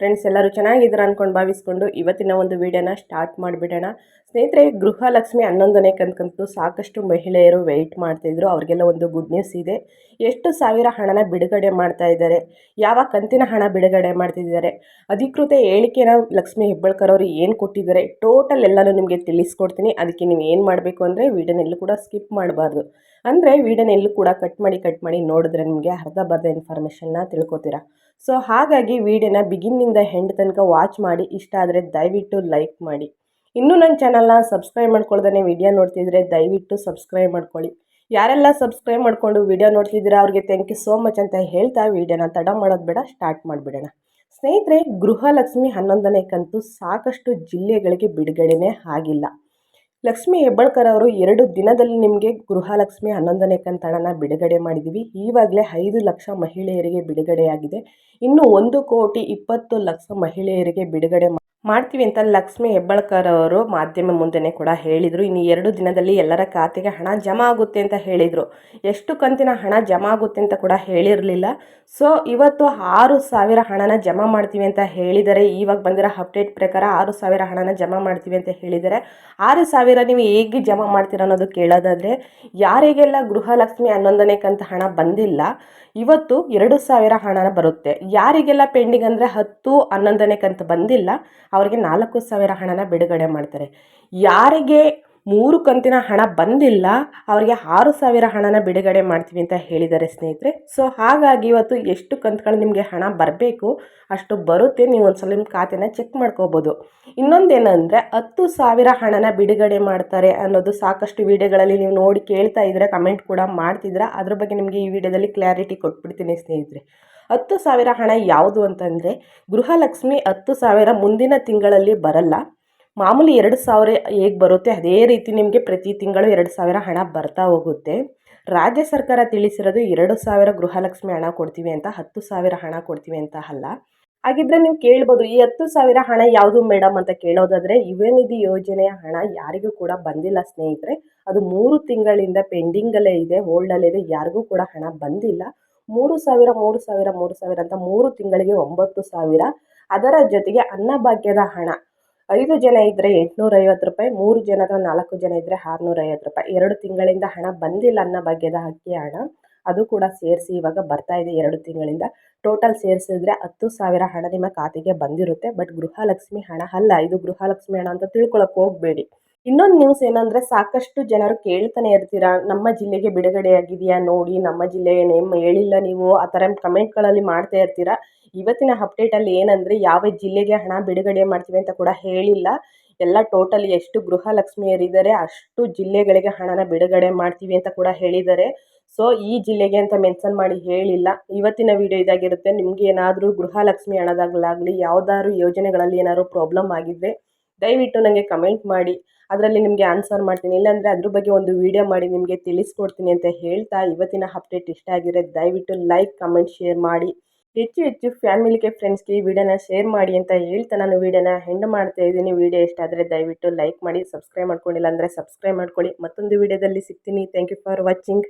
friends ಎಲ್ಲರೂ ಚೆನ್ನಾಗಿದ್ದೀರಾ ಅಂದ್ಕೊಂಡು ಭಾವಿಸ್ಕೊಂಡು ಇವತ್ತಿನ ಒಂದು ವಿಡಿಯೋನ ಸ್ಟಾರ್ಟ್ ಮಾಡಿಬಿಡೋಣ. ಸ್ನೇಹಿತರೆ, ಗೃಹಲಕ್ಷ್ಮಿ ಹನ್ನೊಂದನೇ ಕಂತ್ಕಂತೂ ಸಾಕಷ್ಟು ಮಹಿಳೆಯರು ವೆಯ್ಟ್ ಮಾಡ್ತಾಯಿದ್ರು ಅವ್ರಿಗೆಲ್ಲ ಒಂದು ಗುಡ್ ನ್ಯೂಸ್ ಇದೆ. ಎಷ್ಟು ಸಾವಿರ ಹಣನ ಬಿಡುಗಡೆ ಮಾಡ್ತಾ ಇದ್ದಾರೆ? ಯಾವ ಕಂತಿನ ಹಣ ಬಿಡುಗಡೆ ಮಾಡ್ತಿದ್ದಾರೆ? ಅಧಿಕೃತ ಹೇಳಿಕೆನ ಲಕ್ಷ್ಮಿ ಹೆಬ್ಬಳ್ಕರ್ ಅವರು ಏನು ಕೊಟ್ಟಿದ್ದಾರೆ? ಟೋಟಲ್ ಎಲ್ಲನೂ ನಿಮಗೆ ತಿಳಿಸ್ಕೊಡ್ತೀನಿ. ಅದಕ್ಕೆ ನೀವು ಏನು ಮಾಡಬೇಕು ಅಂದರೆ ವೀಡಿಯೋನೆಲ್ಲೂ ಕೂಡ ಸ್ಕಿಪ್ ಮಾಡಬಾರ್ದು. ಅಂದರೆ ವೀಡಿಯೋನೆಲ್ಲೂ ಕೂಡ ಕಟ್ ಮಾಡಿ ಕಟ್ ಮಾಡಿ ನೋಡಿದ್ರೆ ನಿಮಗೆ ಅರ್ಧ ಬರ್ಧ ಇನ್ಫಾರ್ಮೇಷನ್ನ ತಿಳ್ಕೊತೀರಾ? ಸೊ ಹಾಗಾಗಿ ವೀಡಿಯೋನ ಬಿಗಿನ್ನಿಂದ ಹೆಂಡ್ ತನಕ ವಾಚ್ ಮಾಡಿ, ಇಷ್ಟ ಆದರೆ ದಯವಿಟ್ಟು ಲೈಕ್ ಮಾಡಿ. ಇನ್ನೂ ನನ್ನ ಚಾನಲ್ನ ಸಬ್ಸ್ಕ್ರೈಬ್ ಮಾಡ್ಕೊಳ್ದೇ ವಿಡಿಯೋ ನೋಡ್ತಿದ್ರೆ ದಯವಿಟ್ಟು ಸಬ್ಸ್ಕ್ರೈಬ್ ಮಾಡ್ಕೊಳ್ಳಿ. ಯಾರೆಲ್ಲ ಸಬ್ಸ್ಕ್ರೈಬ್ ಮಾಡಿಕೊಂಡು ವಿಡಿಯೋ ನೋಡ್ತಿದ್ದೀರಾ, ಅವ್ರಿಗೆ ಥ್ಯಾಂಕ್ ಯು ಸೋ ಮಚ್ ಅಂತ ಹೇಳ್ತಾ ವಿಡಿಯೋನ ತಡ ಮಾಡೋದು ಬೇಡ ಸ್ಟಾರ್ಟ್ ಮಾಡಿಬಿಡೋಣ. ಸ್ನೇಹಿತರೆ, ಗೃಹಲಕ್ಷ್ಮಿ ಹನ್ನೊಂದನೇ ಕಂತು ಸಾಕಷ್ಟು ಜಿಲ್ಲೆಗಳಿಗೆ ಬಿಡುಗಡೆನೇ ಆಗಿಲ್ಲ. ಲಕ್ಷ್ಮಿ ಹೆಬ್ಬಳ್ಕರ್ ಅವರು ಎರಡು ದಿನದಲ್ಲಿ ನಿಮಗೆ ಗೃಹಲಕ್ಷ್ಮಿ ಹನ್ನೊಂದನೇ ಕಂತಣನ ಬಿಡುಗಡೆ ಮಾಡಿದ್ದೀವಿ ಈವಾಗಲೇ ಐದು ಲಕ್ಷ ಮಹಿಳೆಯರಿಗೆ ಬಿಡುಗಡೆಯಾಗಿದೆ. ಇನ್ನು ಒಂದು ಕೋಟಿ ಇಪ್ಪತ್ತು ಲಕ್ಷ ಮಹಿಳೆಯರಿಗೆ ಬಿಡುಗಡೆ ಮಾಡ್ತೀವಿ ಅಂತ ಲಕ್ಷ್ಮಿ ಹೆಬ್ಬಳ್ಕರ್ ಅವರು ಮಾಧ್ಯಮ ಮುಂದೆನೇ ಕೂಡ ಹೇಳಿದರು. ಇನ್ನು ಎರಡು ದಿನದಲ್ಲಿ ಎಲ್ಲರ ಖಾತೆಗೆ ಹಣ ಜಮಾ ಆಗುತ್ತೆ ಅಂತ ಹೇಳಿದರು. ಎಷ್ಟು ಕಂತಿನ ಹಣ ಜಮಾ ಆಗುತ್ತೆ ಅಂತ ಕೂಡ ಹೇಳಿರಲಿಲ್ಲ. ಸೊ ಇವತ್ತು ಆರು ಸಾವಿರ ಹಣನ ಜಮಾ ಮಾಡ್ತೀವಿ ಅಂತ ಹೇಳಿದರೆ, ಇವಾಗ ಬಂದಿರೋ ಅಪ್ಡೇಟ್ ಪ್ರಕಾರ ಆರು ಸಾವಿರ ಹಣನ ಜಮಾ ಮಾಡ್ತೀವಿ ಅಂತ ಹೇಳಿದರೆ, ಆರು ಸಾವಿರ ನೀವು ಹೇಗೆ ಜಮಾ ಮಾಡ್ತೀರ ಅನ್ನೋದು ಕೇಳೋದಾದರೆ, ಯಾರಿಗೆಲ್ಲ ಗೃಹಲಕ್ಷ್ಮಿ ಹನ್ನೊಂದನೇ ಕಂತ ಹಣ ಬಂದಿಲ್ಲ, ಇವತ್ತು ಎರಡು ಸಾವಿರ ಹಣನ ಬರುತ್ತೆ. ಯಾರಿಗೆಲ್ಲ ಪೆಂಡಿಂಗ್ ಅಂದರೆ ಹತ್ತು, ಹನ್ನೊಂದನೇ ಕಂತು ಬಂದಿಲ್ಲ ಅವರಿಗೆ ನಾಲ್ಕು ಸಾವಿರ ಹಣನ ಬಿಡುಗಡೆ ಮಾಡ್ತಾರೆ. ಯಾರಿಗೆ ಮೂರು ಕಂತಿನ ಹಣ ಬಂದಿಲ್ಲ, ಅವರಿಗೆ ಆರು ಸಾವಿರ ಹಣನ ಬಿಡುಗಡೆ ಮಾಡ್ತೀವಿ ಅಂತ ಹೇಳಿದ್ದಾರೆ ಸ್ನೇಹಿತರೆ. ಸೊ ಹಾಗಾಗಿ ಇವತ್ತು ಎಷ್ಟು ಕಂತುಗಳು ನಿಮಗೆ ಹಣ ಬರಬೇಕು, ಅಷ್ಟು ಬರುತ್ತೆ, ನೀವು ಒಂದು ಸಲ ನಿಮ್ಮ ಖಾತೆನ ಚೆಕ್ ಮಾಡ್ಕೋಬೋದು. ಇನ್ನೊಂದೇನೆಂದರೆ, ಹತ್ತು ಸಾವಿರ ಹಣನ ಬಿಡುಗಡೆ ಮಾಡ್ತಾರೆ ಅನ್ನೋದು ಸಾಕಷ್ಟು ವಿಡಿಯೋಗಳಲ್ಲಿ ನೀವು ನೋಡಿ ಕೇಳ್ತಾ ಇದ್ರೆ ಕಮೆಂಟ್ ಕೂಡ ಮಾಡ್ತಿದ್ರೆ, ಅದ್ರ ಬಗ್ಗೆ ನಿಮಗೆ ಈ ವಿಡಿಯೋದಲ್ಲಿ ಕ್ಲಾರಿಟಿ ಕೊಟ್ಬಿಡ್ತೀನಿ ಸ್ನೇಹಿತರೆ. ಹತ್ತು ಸಾವಿರ ಹಣ ಯಾವುದು ಅಂತಂದರೆ ಗೃಹಲಕ್ಷ್ಮಿ ಹತ್ತು ಸಾವಿರ ಮುಂದಿನ ತಿಂಗಳಲ್ಲಿ ಬರಲ್ಲ. ಮಾಮೂಲಿ ಎರಡು ಸಾವಿರ ಹೇಗೆ ಬರುತ್ತೆ? ಅದೇ ರೀತಿ ನಿಮಗೆ ಪ್ರತಿ ತಿಂಗಳು ಎರಡು ಸಾವಿರ ಹಣ ಬರ್ತಾ ಹೋಗುತ್ತೆ. ರಾಜ್ಯ ಸರ್ಕಾರ ತಿಳಿಸಿರೋದು ಎರಡು ಸಾವಿರ ಗೃಹಲಕ್ಷ್ಮಿ ಹಣ ಕೊಡ್ತೀವಿ ಅಂತ, ಹತ್ತು ಸಾವಿರ ಹಣ ಕೊಡ್ತೀವಿ ಅಂತ ಅಲ್ಲ. ಹಾಗಿದ್ರೆ ನೀವು ಕೇಳ್ಬೋದು, ಈ ಹತ್ತು ಸಾವಿರ ಹಣ ಯಾವುದು ಮೇಡಮ್ ಅಂತ ಕೇಳೋದಾದರೆ ಯುವ ನಿಧಿ ಯೋಜನೆಯ ಹಣ ಯಾರಿಗೂ ಕೂಡ ಬಂದಿಲ್ಲ ಸ್ನೇಹಿತರೆ. ಅದು ಮೂರು ತಿಂಗಳಿಂದ ಪೆಂಡಿಂಗಲ್ಲೇ ಇದೆ, ಹೋಲ್ಡಲ್ಲಿದೆ, ಯಾರಿಗೂ ಕೂಡ ಹಣ ಬಂದಿಲ್ಲ. ಮೂರು ಸಾವಿರ ಮೂರು ಸಾವಿರ ಮೂರು ಸಾವಿರ ಅಂತ ಮೂರು ತಿಂಗಳಿಗೆ ಒಂಬತ್ತು ಸಾವಿರ. ಅದರ ಜೊತೆಗೆ ಅನ್ನಭಾಗ್ಯದ ಹಣ. ಐದು ಜನ ಇದ್ದರೆ ಎಂಟುನೂರೈವತ್ತು ರೂಪಾಯಿ, ಮೂರು ಜನ ಅಥವಾ ನಾಲ್ಕು ಜನ ಇದ್ದರೆ ಆರುನೂರೈವತ್ತು ರೂಪಾಯಿ. ಎರಡು ತಿಂಗಳಿಂದ ಹಣ ಬಂದಿಲ್ಲ ಅನ್ನಭಾಗ್ಯದ ಅಕ್ಕಿ ಹಣ. ಅದು ಕೂಡ ಸೇರಿಸಿ ಇವಾಗ ಬರ್ತಾ ಇದೆ ಎರಡು ತಿಂಗಳಿಂದ. ಟೋಟಲ್ ಸೇರಿಸಿದ್ರೆ ಹತ್ತು ಸಾವಿರ ಹಣ ನಿಮ್ಮ ಖಾತೆಗೆ ಬಂದಿರುತ್ತೆ. ಬಟ್ ಗೃಹಲಕ್ಷ್ಮಿ ಹಣ ಅಲ್ಲ, ಇದು ಗೃಹಲಕ್ಷ್ಮಿ ಹಣ ಅಂತ ತಿಳ್ಕೊಳಕ್ಕೆ ಹೋಗಬೇಡಿ. ಇನ್ನೊಂದು ನ್ಯೂಸ್ ಏನಂದರೆ ಸಾಕಷ್ಟು ಜನರು ಕೇಳ್ತಾನೆ ಇರ್ತೀರಾ, ನಮ್ಮ ಜಿಲ್ಲೆಗೆ ಬಿಡುಗಡೆಯಾಗಿದೆಯಾ ನೋಡಿ, ನಮ್ಮ ಜಿಲ್ಲೆ ನೇಮ್ ಹೇಳಿಲ್ಲ ನೀವು, ಆ ಥರ ಕಮೆಂಟ್ಗಳಲ್ಲಿ ಮಾಡ್ತಾ ಇರ್ತೀರಾ? ಇವತ್ತಿನ ಅಪ್ಡೇಟಲ್ಲಿ ಏನಂದರೆ ಯಾವ ಜಿಲ್ಲೆಗೆ ಹಣ ಬಿಡುಗಡೆ ಮಾಡ್ತೀವಿ ಅಂತ ಕೂಡ ಹೇಳಿಲ್ಲ. ಎಲ್ಲ ಟೋಟಲ್ ಎಷ್ಟು ಗೃಹಲಕ್ಷ್ಮಿಯರಿದ್ದಾರೆ, ಅಷ್ಟು ಜಿಲ್ಲೆಗಳಿಗೆ ಹಣನ ಬಿಡುಗಡೆ ಮಾಡ್ತೀವಿ ಅಂತ ಕೂಡ ಹೇಳಿದ್ದಾರೆ. ಸೊ ಈ ಜಿಲ್ಲೆಗೆ ಅಂತ ಮೆನ್ಷನ್ ಮಾಡಿ ಹೇಳಿಲ್ಲ. ಇವತ್ತಿನ ವಿಡಿಯೋ ಇದಾಗಿರುತ್ತೆ, ನಿಮಗೆ ಏನಾದರೂ ಗೃಹಲಕ್ಷ್ಮಿ ಹಣದಾಗಲಾಗಲಿ, ಯಾವ್ದಾದ್ರು ಯೋಜನೆಗಳಲ್ಲಿ ಏನಾದರೂ ಪ್ರಾಬ್ಲಮ್ ಆಗಿದ್ರೆ ದಯವಿಟ್ಟು ನನಗೆ ಕಮೆಂಟ್ ಮಾಡಿ. ಅದರಲ್ಲಿ ನಿಮಗೆ ಆನ್ಸರ್ ಮಾಡ್ತೀನಿ. ಇಲ್ಲಾಂದರೆ ಅದ್ರ ಬಗ್ಗೆ ಒಂದು ವಿಡಿಯೋ ಮಾಡಿ ನಿಮಗೆ ತಿಳಿಸ್ಕೊಡ್ತೀನಿ ಅಂತ ಹೇಳ್ತಾ ಇವತ್ತಿನ ಅಪ್ಡೇಟ್ ಇಷ್ಟ ಆಗಿರೋ ದಯವಿಟ್ಟು ಲೈಕ್ ಕಮೆಂಟ್ ಶೇರ್ ಮಾಡಿ. ಹೆಚ್ಚು ಹೆಚ್ಚು ಫ್ಯಾಮಿಲಿಗೆ ಫ್ರೆಂಡ್ಸ್ಗೆ ಈ ವಿಡಿಯೋನ ಶೇರ್ ಮಾಡಿ ಅಂತ ಹೇಳ್ತಾ ನಾನು ವಿಡಿಯೋನ ಹೆಂಡ್ ಮಾಡ್ತಾ ಇದ್ದೀನಿ. ವಿಡಿಯೋ ಇಷ್ಟ ಆದರೆ ದಯವಿಟ್ಟು ಲೈಕ್ ಮಾಡಿ ಸಬ್ಸ್ಕ್ರೈಬ್ ಮಾಡ್ಕೊಂಡಿಲ್ಲ ಅಂದರೆ ಸಬ್ಸ್ಕ್ರೈಬ್ ಮಾಡ್ಕೊಳ್ಳಿ. ಮತ್ತೊಂದು ವಿಡಿಯೋದಲ್ಲಿ ಸಿಗ್ತೀನಿ. Thank you for watching